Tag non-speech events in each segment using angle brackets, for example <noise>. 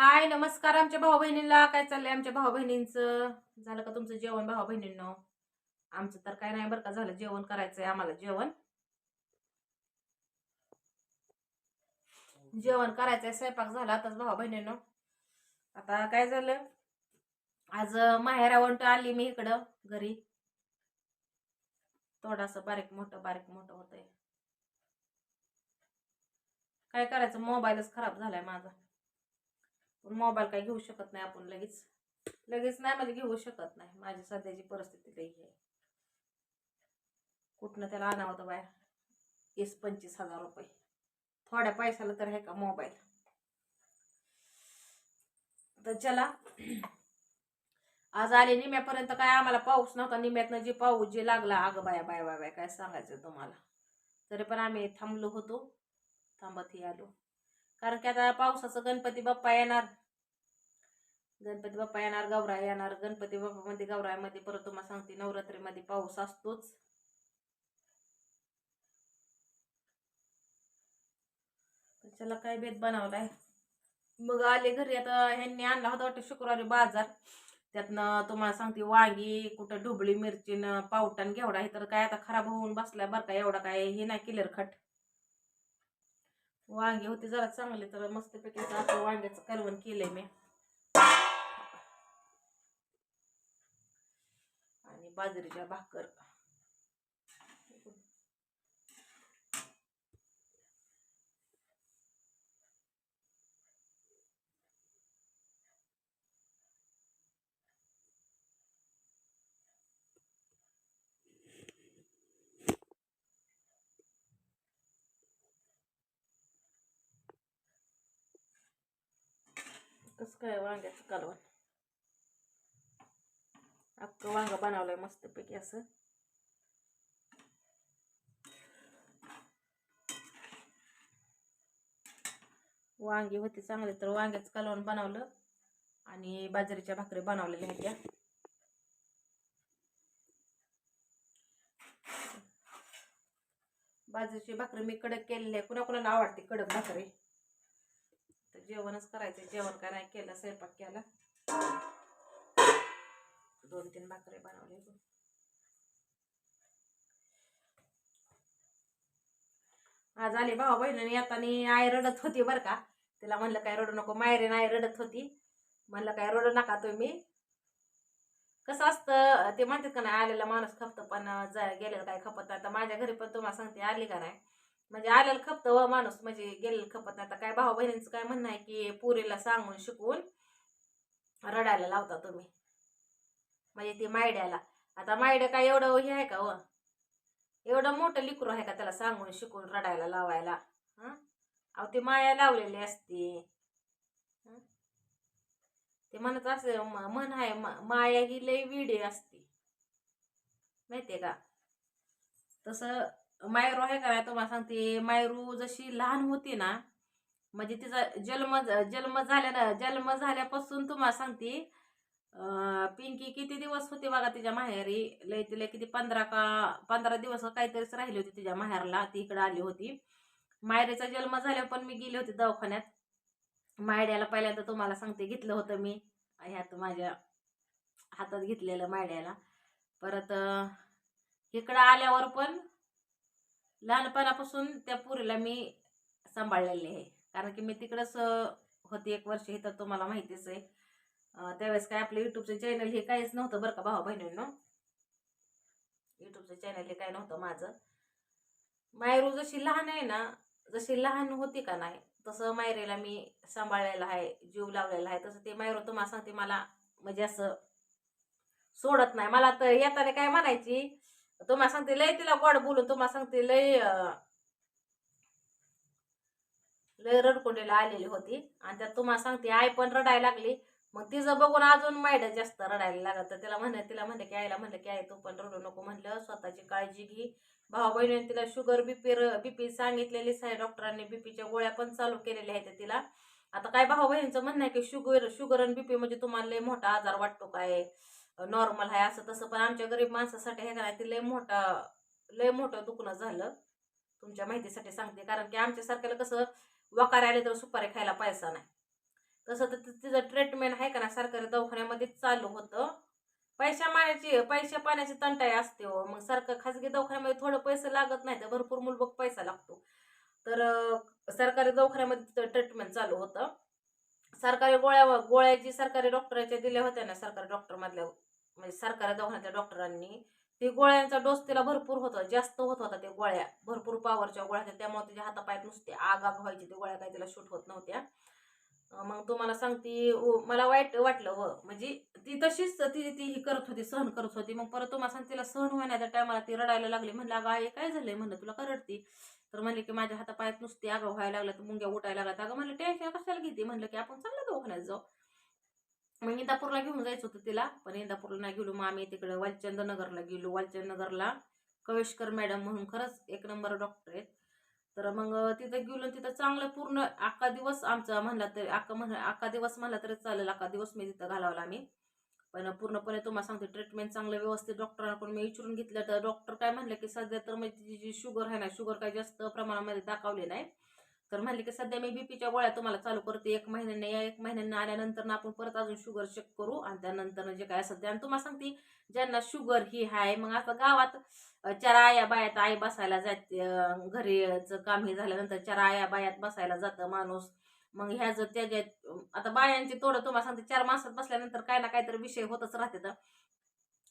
हाय नमस्कार आमच्या भाऊ बहिणीला काय चाललंय आमच्या भाऊ बहिणींचं झालं का तुमचं जेवण भाऊ बहिणींनो आमचं तर काय नाही बरं का झालं जेवण करायचंय आम्हाला. जेवण? जेवण करायचंय स्वयंपाक झाला आताच भाऊ बहिणींनो आता काय झालं? आज माहेरावंट आली मी इकडं घरी. थोडासा बारीक मोठं बारीक मोठं होतंय. काय करायचं? मोबाईलच खराब झालाय माझा. पण मोबाईल काय घेऊ शकत नाही आपण लगेच लगेच नाही म्हणजे घेऊ शकत नाही. माझी सध्याची परिस्थिती लई आहे. कुठनं त्याला आणावं होतं बाया वीस पंचवीस हजार रुपये. थोड्या पैशाला तर आहे का मोबाईल तर चला. आज आले निम्यापर्यंत काय आम्हाला पाऊस नव्हता. निम्यातनं जे पाऊस जे लागला अगं बाया बाय बाय बाय काय सांगायचं तुम्हाला? तरी पण आम्ही थांबलो होतो. थांबतही आलो. कारण की आता पावसाचं गणपती बाप्पा येणार. गणपती बाप्पा येणार गौराय येणार. गणपती बाप्पा मध्ये गौरायमध्ये परत तुम्हाला सांगते नवरात्रीमध्ये पाऊस असतोच. त्याला चला काय बेत बनवलाय? मग आले घरी आता ह्यांनी आणला होता वाटतं शुक्रवारी बाजार. त्यातनं तुम्हाला सांगते वांगी कुठं ढुबळी मिरची न पावटान घेवडा हे तर काय आता खराब होऊन बसलाय बरं का एवढा काय हे नाही किलर खट वांगे होते जरा चांगले तर मस्तपैकी असं आपलं वांग्याचं करवण केलंय मी. आणि बाजरीच्या भाकर. कसं काय वांग्याचं कालवण? अख्खं वांग बनवलंय मस्तपैकी असं. वांगी होती चांगले तर वांग्याचं कालवण बनवलं आणि बाजरीच्या भाकरी बनवलेल्या ह्याच्या बाजरीची भाकरी मी कडक केलेली आहे. कुणा कुणाला आवडते कडक भाकरी? तर जेवणच करायचं. जेवण काय नाही केलं स्वयंपाक केला. दोन तीन भाकरी बनवले. आज आले भाऊ बहिणी येताना आई रडत होती बरं का. तिला म्हणलं काय रडू नको मायरेन आई रडत होती. म्हणलं काय रडू नका तुम्ही. कसं असतं ते म्हणतात का नाही आलेला माणूस खपतं पण जा गेलेलं काय खपत नाही. आता माझ्या घरी पण तुम्हाला सांगते आली का नाही. म्हणजे आलेलं खपतं व माणूस म्हणजे गेलेलं खपत नाही. आता काय भाऊ बहिणींचं काय म्हणणं आहे की पुरीला सांगून शिकवून रडायला लावता तुम्ही. म्हणजे ती मायड्याला. आता मायड्या काय एवढं हे आहे का व एवढं मोठं लिकरू आहे का त्याला सांगून शिकून रडायला लावायला? हां? अहो ती माया लावलेली असते. ते म्हणत असे म- म्हण आहे म- माया ही लई विडी असते. माहितीये का? तसं मायरू आहे का तुम्हाला सांगते मायरू जशी लहान होती ना म्हणजे तिचा जन्म जन्म झाल्या ना जन्म झाल्यापासून तुम्हाला सांगते पिंकी किती दिवस होती बघा तिच्या माहेरी लय तिला किती पंधरा का पंधरा दिवस काहीतरीच राहिली होती तिच्या माहेरला ती इकडे आली होती. मायरीचा जन्म झाल्यावर पण मी गेले होते दवाखान्यात. मायड्याला पहिल्यांदा तुम्हाला सांगते घेतलं होतं मी ह्यात माझ्या हातात घेतलेलं मायड्याला. परत इकडं आल्यावर पण लहानपणापासून त्या पुरीला मी सांभाळलेली आहे. कारण की मी तिकडंच होती एक वर्ष हे तर तुम्हाला माहितीच आहे. त्यावेळेस काय आपलं युट्यूबचं चॅनल हे काहीच नव्हतं बरं का भाऊ बहिणींनो? युट्यूबचं चॅनल हे काय नव्हतं माझं. मायरू जशी लहान आहे ना जशी लहान होती का नाही तसं मायरेला मी सांभाळलेला आहे जीव लावलेला आहे. तसं ते मायरू तुम्हाला सांगते मला म्हणजे असं सोडत नाही. मला तर येताना काय म्हणायची तुम्हाला सांगते लय तिला गोड बोलून तुम्हाला सांगते लय लय रडकुंडीला आलेली होती. आणि त्यात तुम्हाला सांगते आई पण रडायला लागली. मग तिचं बघून अजून मायड जास्त रडायला लागत. तर तिला म्हणे तिला म्हणलं की आईला म्हणलं की आई तू पण रडू नको म्हणलं स्वतःची काळजी घे. भाऊ बहिणीने तिला शुगर बीपी बीपी सांगितलेलीच आहे डॉक्टरांनी बीपीच्या गोळ्या पण चालू केलेल्या आहेत तिला. आता काय भाऊ बहिणीचं म्हणणं आहे की शुगर शुगर आणि बीपी म्हणजे तुम्हाला लय मोठा आजार वाटतो काय? नॉर्मल आहे असं तसं पण आमच्या गरीब माणसासाठी हे काय ते लय मोठा लय मोठं दुखणं झालं. तुमच्या माहितीसाठी सांगते कारण की आमच्यासारख्याला कसं वकार आले तर सुपारी खायला पैसा नाही. तसं तर तिचं ट्रीटमेंट आहे का ना सरकारी दवाखान्यामध्ये चालू होतं. पैशा पाण्याची पैशा पाण्याची तंटाई असते हो. मग सरकार खाजगी दवाखान्यामध्ये थोडं पैसे लागत नाही तर भरपूर मूलभूत पैसा लागतो. तर सरकारी दवाखान्यामध्ये तिचं ट्रीटमेंट चालू होतं. सरकारी गोळ्या गोळ्याची सरकारी डॉक्टरच्या दिल्या होत्या ना सरकारी डॉक्टरमधल्या म्हणजे सरकारी दवाखान्यातल्या डॉक्टरांनी ते गोळ्यांचा डोस तिला भरपूर होता जास्त होत होता त्या गोळ्या. भरपूर पावरच्या गोळ्या होत्या त्यामुळे तिच्या हातापायात नुसते आग आग व्हायची त्या गोळ्या काही तिला शूट होत नव्हत्या. मग तुम्हाला सांगते उ- मला वाईट वाटलं व म्हणजे ती तशीच ती ती ही करत होती सहन करत होती. मग परत तुम्हाला सांगते तिला सहन होण्याच्या टायमाला ती रडायला लागली. म्हणलं अगं आई काय झालंय? म्हणलं तुला का रडती? तर म्हणले की माझ्या हातापायात नुसते आग व्हायला लागलं तर मुंग्या उठायला लागल्यात अगं म्हणलं टेन्शन कशाला घेते? म्हणलं की आपण चांगलं दवाखान्यात जाऊ. मग इंदापूरला घेऊन जायचं होतं तिला पण इंदापूरला नाही गेलो. मग आम्ही तिकडं वालचंद नगरला गेलो. वालचंद नगरला कवेशकर मॅडम म्हणून खरंच एक नंबर डॉक्टर आहेत. तर मग तिथं गेलो तिथं चांगलं पूर्ण अख्खा दिवस आमचा म्हणला तरी अख्खा म्हण अख्खा दिवस म्हणला तरी चालेल. अख्खा दिवस मी तिथं घालावला आम्ही. पण पूर्णपणे तुम्हाला सांगते ट्रीटमेंट चांगलं व्यवस्थित डॉक्टरांकडून मी विचारून घेतलं. तर डॉक्टर काय म्हणलं की सध्या तर म्हणजे तिची जी शुगर आहे ना शुगर काही जास्त प्रमाणामध्ये दाखवले नाही. तर म्हणले की सध्या मी बीपीच्या गोळ्या तुम्हाला चालू करते. एक महिन्याने या एक महिन्याने आल्यानंतर आपण परत अजून शुगर चेक करू. आणि त्यानंतर जे काय सध्या आणि तुम्हाला सांगते ज्यांना शुगर ही आहे मग आता गावात अ, चार आया बायात आई बसायला जाते. घरीचं काम हे झाल्यानंतर चार आया बायात बसायला जातं माणूस. मग ह्या जर त्याच्यात आता बायांची तोडं तुम्हाला सांगते चार माणसात बसल्यानंतर काय ना काहीतरी विषय होतच राहते तर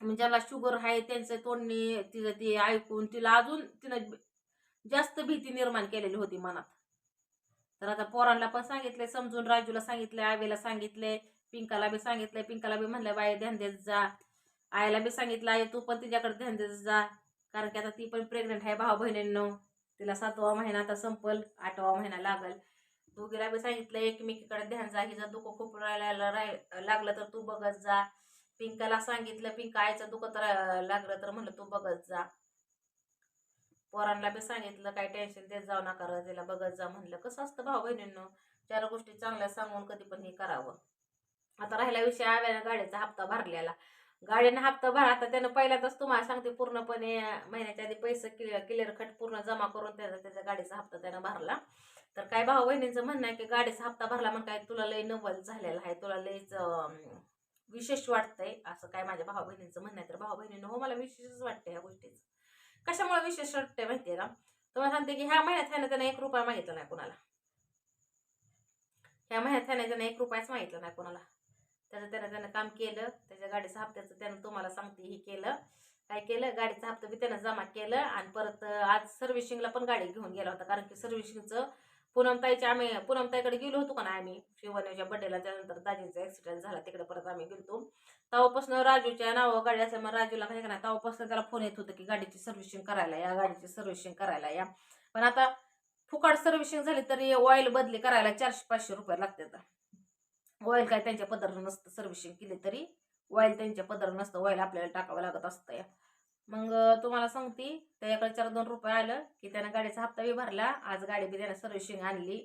ज्याला शुगर आहे त्यांचं तोंडणी तिचं ती ऐकून तिला अजून तिनं जास्त भीती निर्माण केलेली होती मनात. तर आता पोरांना पण सांगितले समजून राजूला सांगितले आवेला सांगितले पिंकाला बी सांगितले पिंकाला बी म्हणलं बाई ध्यान देत जा. आईला बी सांगितलं आई तू पण तिच्याकडे ध्यान देत जा. कारण की आता ती पण प्रेग्नंट आहे भाऊ बहिणींनो तिला सातवा महिना आता संपल आठवा महिना लागल. दोघीला बी सांगितलं एकमेकीकडे ध्यान जा हिचं दुःख खूप राहायला राह- लागलं तर तू बघत जा. पिंकाला सांगितलं पिंका आईचं दुखत लागलं तर म्हणलं तू बघत जा. पोरांना बी सांगितलं काय टेन्शन देत जाऊ नका रं, तिला बघत जा. म्हणलं कसं असतं भाऊ बहिणींनो? चार गोष्टी चांगल्या सांगून कधी पण हे करावं. आता राहिला विषय आव्यानं गाडीचा हप्ता भरलेला. गाडीने हप्ता भरा आता त्यानं पहिल्यांदाच तुम्हाला सांगते पूर्णपणे महिन्याच्या आधी पैसे क्लिअर क्लिअर खट पूर्ण जमा करून त्याचा त्याच्या गाडीचा हप्ता त्यानं भरला. तर काय भाऊ बहिणींचं म्हणणं आहे की गाडीचा हप्ता भरला मग काय तुला लय नवल झालेला आहे तुला लयच विशेष वाटतंय असं काय माझ्या भाऊ बहिणींचं म्हणणं आहे. तर भाऊ बहिणीनं हो मला विशेषच वाटतं ह्या गोष्टीचं. कशामुळे विशेष वाटतंय माहितीये का? तुम्हाला सांगते की ह्या महिन्यात ह्याने त्यानं एक रुपया मागितला नाही कोणाला. ह्या महिन्यात ह्याने त्यांना एक रुपयाच मागितला नाही कोणाला. त्याचं त्यानं त्यानं काम केलं त्याच्या गाडीचा हप्त्याचं त्यानं तुम्हाला सांगते हे केलं. काय केलं? गाडीचा हप्ता बी त्यानं जमा केलं आणि परत आज सर्व्हिसिंगला पण गाडी घेऊन गेला होता कारण की सर्व्हिसिंगचं पूनमताईच्या आम्ही पूनमताईकडे गेलो होतो का ना आम्ही? शिवण्याच्या बड्डेला त्यानंतर दाजींचा ॲक्सिडेंट झाला तिकडे परत आम्ही गेलो तेव्हापासून राजूच्या नावावर गाडी असल्यामुळे राजूला काय नाही तेव्हापासून त्याला फोन येत होतं की गाडीची सर्व्हिसिंग करायला या गाडीची सर्व्हिसिंग करायला या. पण आता फुकाट सर्व्हिसिंग झाली तरी ऑइल बदली करायला चारशे पाचशे रुपये लागतात. ऑइल काय त्यांच्या पदर नसतं सर्व्हिसिंग केली तरी ऑइल त्यांच्या पदर नसतं. ऑइल आपल्याला टाकावं लागत असतं. या मग तुम्हाला सांगते त्याच्याकडे चार दोन रुपये आलं की त्यानं गाडीचा हप्ता बी भरला आज गाडी बी त्यानं सर्व्हिसिंग आणली.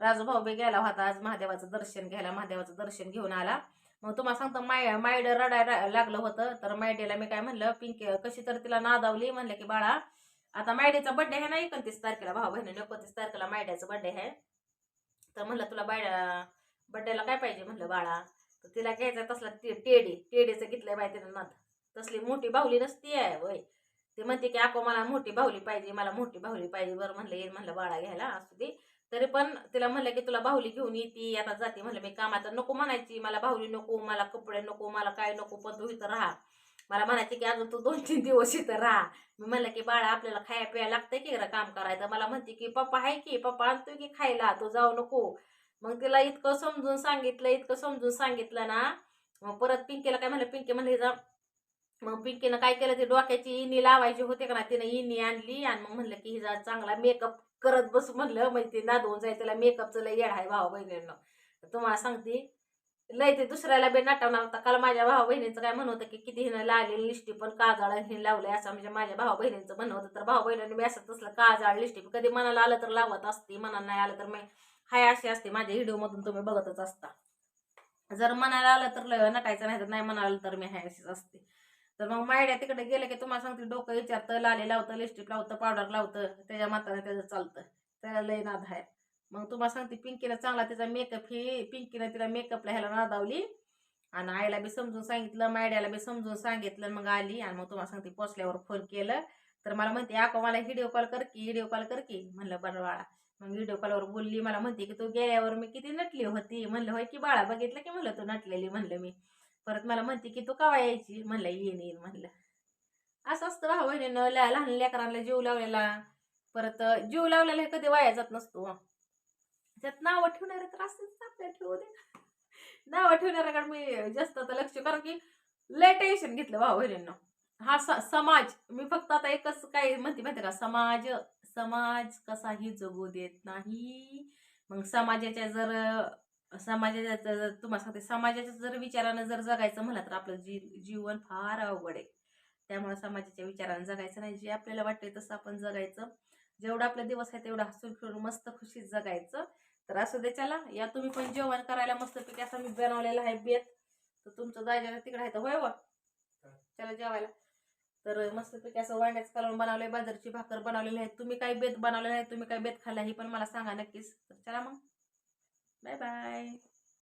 राजू भाऊ बी गेला होता आज महादेवाचं दर्शन घ्यायला महादेवाचं दर्शन घेऊन आला. मग तुम्हाला सांगतो माय मायड रडायला लागलं होतं तर मायडेला मी काय म्हणलं पिंकी कशी तर तिला नादावली म्हणलं की बाळा आता मायडेचा बड्डे आहे ना एकोणतीस तारखेला भाऊ बहिणी एकोणतीस तारखेला मायड्याचा बड्डे आहे. तर म्हणलं तुला बाय बड्डेला काय पाहिजे? म्हणलं बाळा तर तिला घ्यायचा तसला टेडी टेडीचं घेतलंय बाय तिनं नात तसली मोठी बाहुली नसती आहे वय ते म्हणते की आको मला मोठी बाहुली पाहिजे मला मोठी बाहुली पाहिजे बरं म्हणलं येईल म्हणलं बाळा घ्यायला असू दे. तरी पण तिला म्हणलं की तुला बाहुली घेऊन येते आता जाते. म्हणलं मी कामात नको म्हणायची मला बाहुली नको मला कपडे नको मला काय नको पण तू इथं राहा. मला म्हणायची की अजून तू दोन तीन <laughs> दिवस इथं राहा. मी म्हणलं की बाळा आपल्याला खाया प्यायला लागतंय की काम करायचं? मला म्हणते की पप्पा आहे की पप्पा आणतोय की खायला तू जाऊ नको. मग तिला इतकं समजून सांगितलं इतकं समजून सांगितलं ना मग परत पिंकीला काय म्हणलं पिंकी म्हणलं मग पिंकीनं काय केलं ते डोक्याची इनी लावायची होते का ना तिनं इनी आणली आणि मग म्हणलं की हिचा चांगला मेकअप करत बस म्हणलं. म्हणजे ते नादवून जाय त्याला मेकअपचं लय येड आहे भाऊ बहिणींना. तुम्हाला सांगते लय ते दुसऱ्याला बी नटवणार होता. काल माझ्या भाऊ बहिणीचं काय म्हणत होतं की किती हिनं लावलेली लिस्टी पण काजळ हे लावलंय असं म्हणजे माझ्या भाऊ बहिणीचं म्हणणं होतं. तर भाऊ बहिणीने मी असं तसलं काजळ लिस्टी कधी मनाला आलं तर लावत असते मनाला नाही आलं तर मी हाय अशी असते माझ्या व्हिडिओमधून तुम्ही बघतच असता. जर मनाला आलं तर लय नटायचं नाही तर नाही मनाला आलं तर मी हाय अशीच असते. तर मग मायड्या तिकडे गेलं की तुम्हाला सांगते डोकं विचारतं लाली लावतं लिपस्टिक लावतं पावडर लावतं त्याच्या माताने त्याचं चालतं. त्याला लय नाद आहे. मग तुम्हाला सांगते पिंकीला चांगला तिचा मेकअप ही पिंकीनं तिला मेकअपला ह्याला नादावली. आणि आईला बी समजून सांगितलं मायड्याला बी समजून सांगितलं मग आली. आणि मग तुम्हाला सांगते पोचल्यावर फोन केलं. तर मला म्हणते आको मला व्हिडिओ कॉल कर की व्हिडिओ कॉल कर की म्हणलं बरं बाळा मग व्हिडिओ कॉलवर बोलली मला म्हणते की तू गेल्यावर मी किती नटली होती? म्हणलं होय की बाळा बघितलं की? म्हणलं तू नटलेली म्हणलं मी. परत मला म्हणते की तू कवा यायची? म्हणलं येईन येईन म्हणलं. असं असतं भाऊ बहिणीनं लहान लेकरांना जीव लावलेला. परत जीव लावलेला हे कधी वाया जात नसतो. त्यात नावं ठेवणारे तर असंच आपल्याला ठेवू दे. नावं ठेवणाऱ्याकडे मी जास्त आता लक्ष कारण की लय टेन्शन घेतलं भाऊ बहिणींना. हा स- समाज मी फक्त आता एकच काय म्हणते माहिती का? समाज समाज कसाही जगू देत नाही. मग समाजाच्या जर समाजाच्या जर तुम्हाला सांगते समाजाच्या जर विचारानं जर जगायचं म्हणलं तर आपलं जी जीवन फार अवघड आहे. त्यामुळे समाजाच्या विचारानं जगायचं नाही. जे आपल्याला वाटते तसं आपण जगायचं. जेवढा आपला दिवस आहे तेवढा हसून खेळून मस्त खुशीत जगायचं. तर असं दे चला. या तुम्ही पण जेवण करायला मस्तपैकी असं मी बनवलेला आहे बेत. तर तुमचं जायला तिकडे आहे तर होय व? चला जेवायला. तर मस्तपैकी असं वांड्याचं कालवण बनवलंय बाजरीची भाकर बनवलेली आहे. तुम्ही काय बेत बनवलेलं आहे तुम्ही काय बेत खाल्ला ही पण मला सांगा नक्कीच. तर चला मग. Bye bye